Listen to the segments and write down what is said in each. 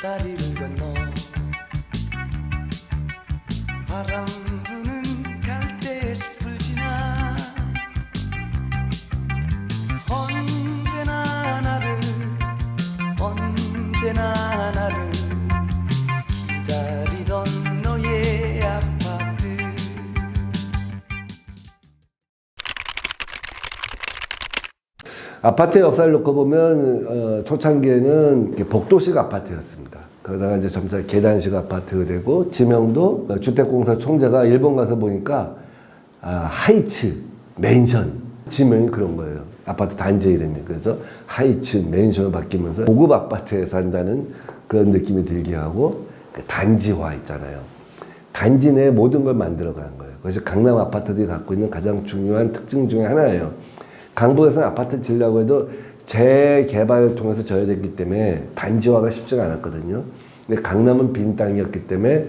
다리를 건너 바람 아파트 역사를 놓고 보면 어, 초창기에는 복도식 아파트였습니다. 그러다가 이제 점차 계단식 아파트가 되고 지명도 어, 주택공사 총재가 일본 가서 보니까 아, 하이츠 맨션 지명이 그런 거예요. 아파트 단지 이름이 그래서 하이츠 맨션으로 바뀌면서 고급 아파트에 산다는 그런 느낌이 들게 하고 그 단지화 있잖아요. 단지 내에 모든 걸 만들어 가는 거예요. 그래서 강남 아파트들이 갖고 있는 가장 중요한 특징 중에 하나예요. 강북에서는 아파트 지으려고 해도 재개발을 통해서 져야 됐기 때문에 단지화가 쉽지가 않았거든요. 근데 강남은 빈 땅이었기 때문에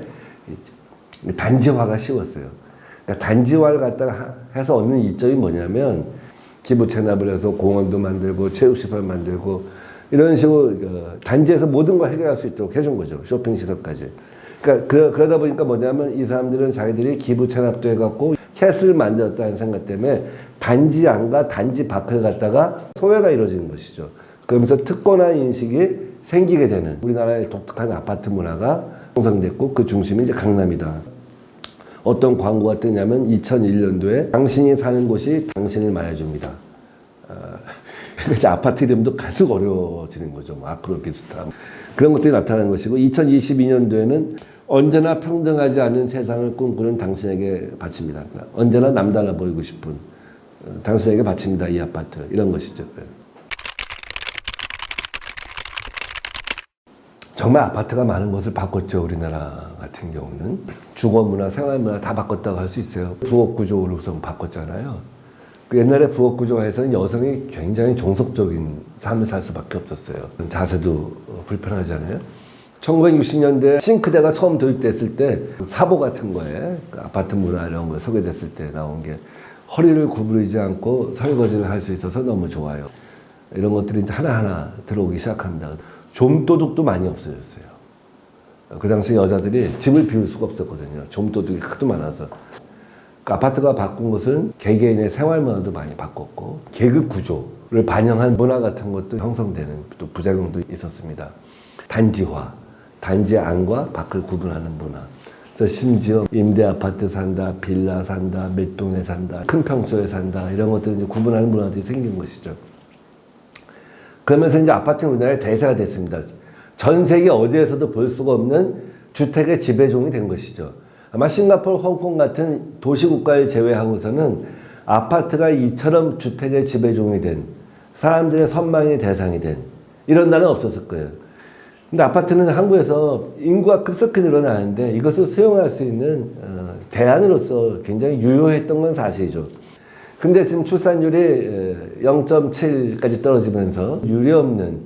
이 단지화가 쉬웠어요. 그러니까 단지화를 갖다가 하- 해서 얻는 이점이 뭐냐면 기부 체납을 해서 공원도 만들고 체육시설 만들고 이런 식으로 그 단지에서 모든 걸 해결할 수 있도록 해준 거죠. 쇼핑 시설까지. 그러니까 그, 그러다 보니까 뭐냐면 이 사람들은 자기들이 기부 체납도 해갖고 캐스를 만들었다는 생각 때문에 단지 안과 단지 밖을 갖다가 소외가 이루어지는 것이죠. 그러면서 특권화 인식이 생기게 되는 우리나라의 독특한 아파트 문화가 형성됐고 그 중심이 이제 강남이다. 어떤 광고가 뜨냐면 2001년도에 당신이 사는 곳이 당신을 말해줍니다. 이제 아파트 이름도 갈수록 어려워지는 거죠. 뭐 앞으로 비슷한 그런 것들이 나타나는 것이고 2022년도에는 언제나 평등하지 않은 세상을 꿈꾸는 당신에게 바칩니다. 그러니까 언제나 남달라 보이고 싶은 어, 당신에게 바칩니다. 이 아파트 이런 것이죠. 네. 정말 아파트가 많은 것을 바꿨죠. 우리나라 같은 경우는 주거 문화, 생활 문화 다 바꿨다고 할 수 있어요. 구조를 우선 바꿨잖아요. 그 옛날에 부엌 구조에서는 여성이 굉장히 종속적인 삶을 살 수밖에 없었어요. 자세도 어, 불편하잖아요. 1960년대 싱크대가 처음 도입됐을 때 사보 같은 거에 그 아파트 문화 이런 거 소개됐을 때 나온 게 허리를 구부리지 않고 설거지를 할 수 있어서 너무 좋아요. 이런 것들이 이제 하나하나 들어오기 시작합니다. 좀도둑도 많이 없어졌어요. 그 당시 여자들이 집을 비울 수가 없었거든요. 좀도둑이 하도 많아서. 그 아파트가 바꾼 것은 개개인의 생활 문화도 많이 바꿨고 계급 구조를 반영한 문화 같은 것도 형성되는 또 부작용도 있었습니다. 단지화, 단지 안과 밖을 구분하는 문화. 그래서 심지어 임대 아파트 산다, 빌라 산다, 밀동에 산다, 큰 평수에 산다 이런 것들을 이제 구분하는 문화들이 생긴 것이죠. 그러면서 이제 아파트 문화의 대세가 됐습니다. 전 세계 어디에서도 볼 수가 없는 주택의 지배종이 된 것이죠. 아마 싱가포르, 홍콩 같은 도시국가를 제외하고서는 아파트가 이처럼 주택의 지배종이 된 사람들의 선망의 대상이 된 이런 나라는 없었을 거예요. 근데 아파트는 한국에서 인구가 급속히 늘어나는데 이것을 수용할 수 있는 어, 대안으로서 굉장히 유효했던 건 사실이죠. 근데 지금 출산율이 0.7까지 떨어지면서 유례 없는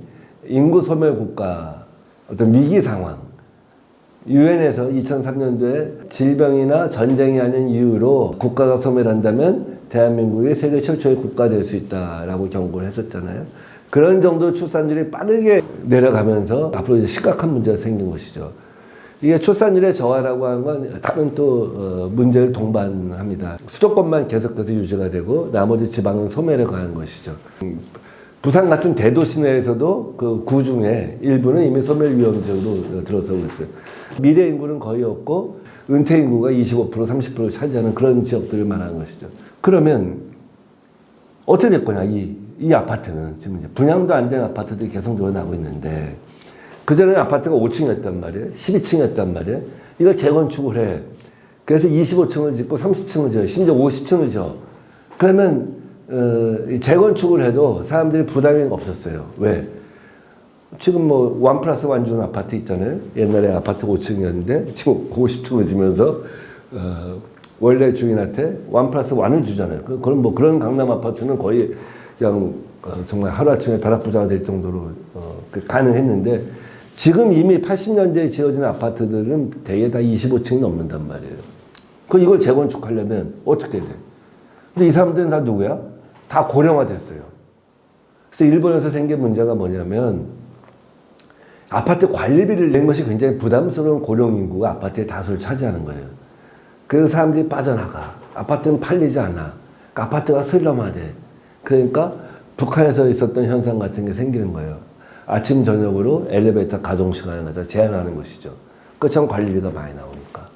인구 소멸 국가 어떤 위기 상황. 유엔에서 2003년도에 질병이나 전쟁이 아닌 이유로 국가가 소멸한다면 대한민국이 세계 최초의 국가 될 수 있다라고 경고를 했었잖아요. 그런 정도 출산율이 빠르게 내려가면서 앞으로 이제 심각한 문제가 생긴 것이죠. 이게 출산율의 저하라고 하는 건 다른 또 어, 문제를 동반합니다. 수도권만 계속해서 유지가 되고 나머지 지방은 소멸에 관한 것이죠. 음, 부산 같은 대도시 내에서도 그 구 중에 일부는 이미 소멸 위험적으로 들어서고 있어요. 미래 인구는 거의 없고 은퇴 인구가 25% 30%를 차지하는 그런 지역들을 말하는 것이죠. 그러면 어떻게 될 거냐 이, 이 아파트는 지금 이제 분양도 안 된 아파트들이 계속 늘어나고 있는데 그전에는 아파트가 5층이었단 말이에요. 12층이었단 말이에요. 이걸 재건축을 해. 그래서 25층을 짓고 30층을 지어. 심지어 50층을 지어. 그러면 어, 이 재건축을 해도 사람들이 부담이 없었어요. 왜? 지금 뭐, 원 플러스 원 주는 아파트 있잖아요. 옛날에 아파트 5층이었는데, 지금 50층을 지면서, 어, 원래 주인한테 원 플러스 원을 주잖아요. 그, 그런 뭐, 그런 강남 아파트는 거의 그냥, 어, 정말 하루아침에 벼락부자가 될 정도로, 어, 그 가능했는데, 지금 이미 80년대에 지어진 아파트들은 대개 다 25층이 넘는단 말이에요. 그 이걸 재건축하려면 어떻게 돼? 근데 이 사람들은 다 누구야? 다 고령화 됐어요. 그래서 일본에서 생긴 문제가 뭐냐면 아파트 관리비를 낸 것이 굉장히 부담스러운 고령 인구가 아파트의 다수를 차지하는 거예요. 그래서 사람들이 빠져나가. 아파트는 팔리지 않아. 그러니까 아파트가 슬럼화돼. 그러니까 북한에서 있었던 현상 같은 게 생기는 거예요. 아침 저녁으로 엘리베이터 가동 시간을 갖다 제한하는 것이죠. 그참 관리비가 많이 나오니까.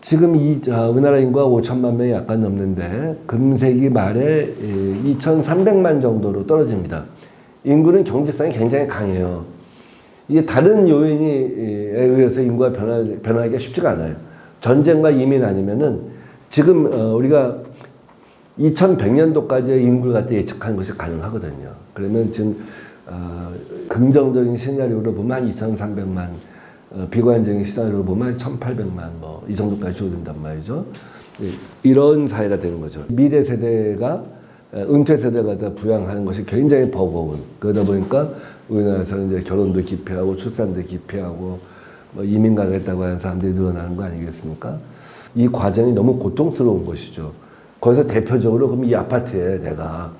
지금 이 아, 우리나라 인구가 5천만 명이 약간 넘는데 금세기 말에 2,300만 정도로 떨어집니다. 인구는 경제성이 굉장히 강해요. 이게 다른 요인에 의해서 인구가 변화, 변하기가 쉽지가 않아요. 전쟁과 이민 아니면은 지금 어, 우리가 2100년도까지의 인구를 갖다 예측하는 것이 가능하거든요. 그러면 지금 어, 긍정적인 시나리오로 보면 한 2,300만, 어, 비관적인 시나리오로 보면 1,800만 뭐 이 정도까지 줄어든단 말이죠. 예, 이런 사회가 되는 거죠. 미래 세대가 어, 은퇴 세대가 다 부양하는 것이 굉장히 버거운 그러다 보니까 우리나라에서는 이제 결혼도 기피하고 출산도 기피하고 뭐 이민 가겠다고 하는 사람들이 늘어나는 거 아니겠습니까? 이 과정이 너무 고통스러운 것이죠. 거기서 대표적으로 그럼 이 아파트에 내가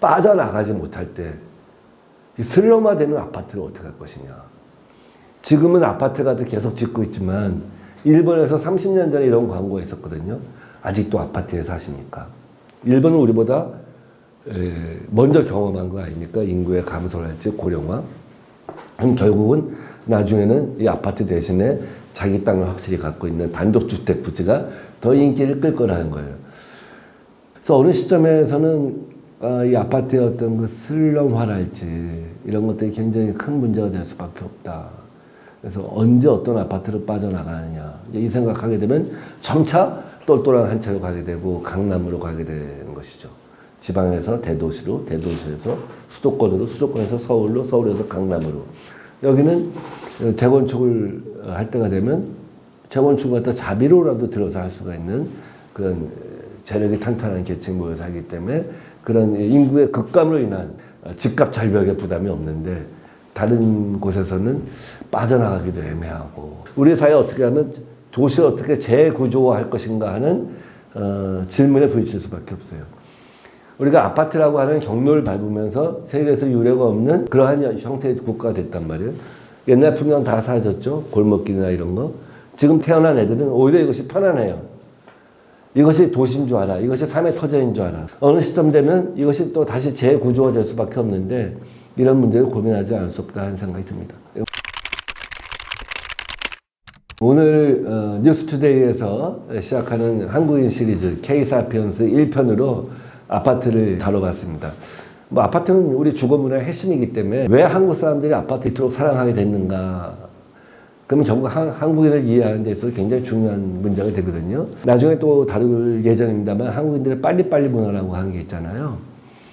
빠져나가지 못할 때이 슬럼화 되는 아파트를 어떻게 할 것이냐. 지금은 아파트가 계속 짓고 있지만 일본에서 30년 전에 이런 광고가 있었거든요. 아직도 아파트에 사십니까? 일본은 우리보다 에, 먼저 경험한 거 아닙니까? 인구의 감소랄지 고령화. 그럼 결국은 나중에는 이 아파트 대신에 자기 땅을 확실히 갖고 있는 단독주택 부지가 더 인기를 끌 거라는 거예요. 그래서 어느 시점에서는 아, 이 아파트의 어떤 그 슬럼화랄지 이런 것들이 굉장히 큰 문제가 될 수밖에 없다. 그래서 언제 어떤 아파트로 빠져나가느냐 이 생각하게 되면 점차 똘똘한 한 차로 가게 되고 강남으로 가게 되는 것이죠. 지방에서 대도시로, 대도시에서 수도권으로, 수도권에서 서울로, 서울에서 강남으로. 여기는 재건축을 할 때가 되면 재건축을 갖다 자비로라도 들어서 할 수가 있는 그런 재력이 탄탄한 계층이 모여 살기 때문에 그런 인구의 급감으로 인한 집값 절벽의 부담이 없는데 다른 곳에서는 빠져나가기도 애매하고 우리 사회 어떻게 하면 도시를 어떻게 재구조화할 것인가 하는 어, 질문에 부딪힐 수밖에 없어요. 우리가 아파트라고 하는 경로를 밟으면서 세계에서 유례가 없는 그러한 형태의 국가가 됐단 말이에요. 옛날 풍경 다 사라졌죠. 골목길이나 이런 거. 지금 태어난 애들은 오히려 이것이 편안해요. 이것이 도시인 줄 알아. 이것이 삶의 터전인 줄 알아. 어느 시점 되면 이것이 또 다시 재구조가 될 수밖에 없는데 이런 문제를 고민하지 않을 수 없다 하는 생각이 듭니다. 오늘 어, 뉴스투데이에서 시작하는 한국인 시리즈 K사피언스 1편으로 아파트를 다뤄봤습니다. 뭐 아파트는 우리 주거 문화의 핵심이기 때문에 왜 한국 사람들이 아파트 이토록 사랑하게 됐는가 그러면 결국 한, 한국인을 이해하는 데 있어서 굉장히 중요한 문제가 되거든요. 나중에 또 다룰 예정입니다만 한국인들의 빨리빨리 문화라고 하는 게 있잖아요.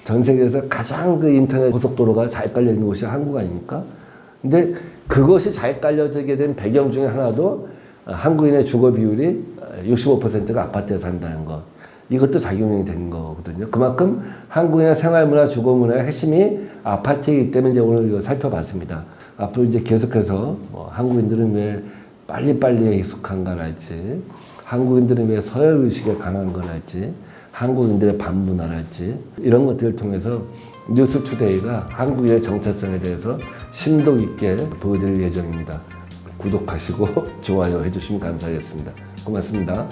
전 세계에서 가장 그 인터넷 고속도로가 잘 깔려 있는 곳이 한국 아닙니까? 근데 그것이 잘 깔려지게 된 배경 중에 하나도 한국인의 주거 비율이 65%가 아파트에 산다는 것. 이것도 작용이 된 거거든요. 그만큼 한국인의 생활 문화, 주거 문화의 핵심이 아파트이기 때문에 이제 오늘 이거 살펴봤습니다. 앞으로 이제 계속해서 뭐 한국인들은 왜 빨리빨리에 익숙한가랄지, 한국인들은 왜 서열 의식에 강한 거랄지, 한국인들의 반문화랄지 이런 것들을 통해서 뉴스투데이가 한국인의 정체성에 대해서 심도 있게 보여드릴 예정입니다. 구독하시고 좋아요 해주시면 감사하겠습니다. 고맙습니다.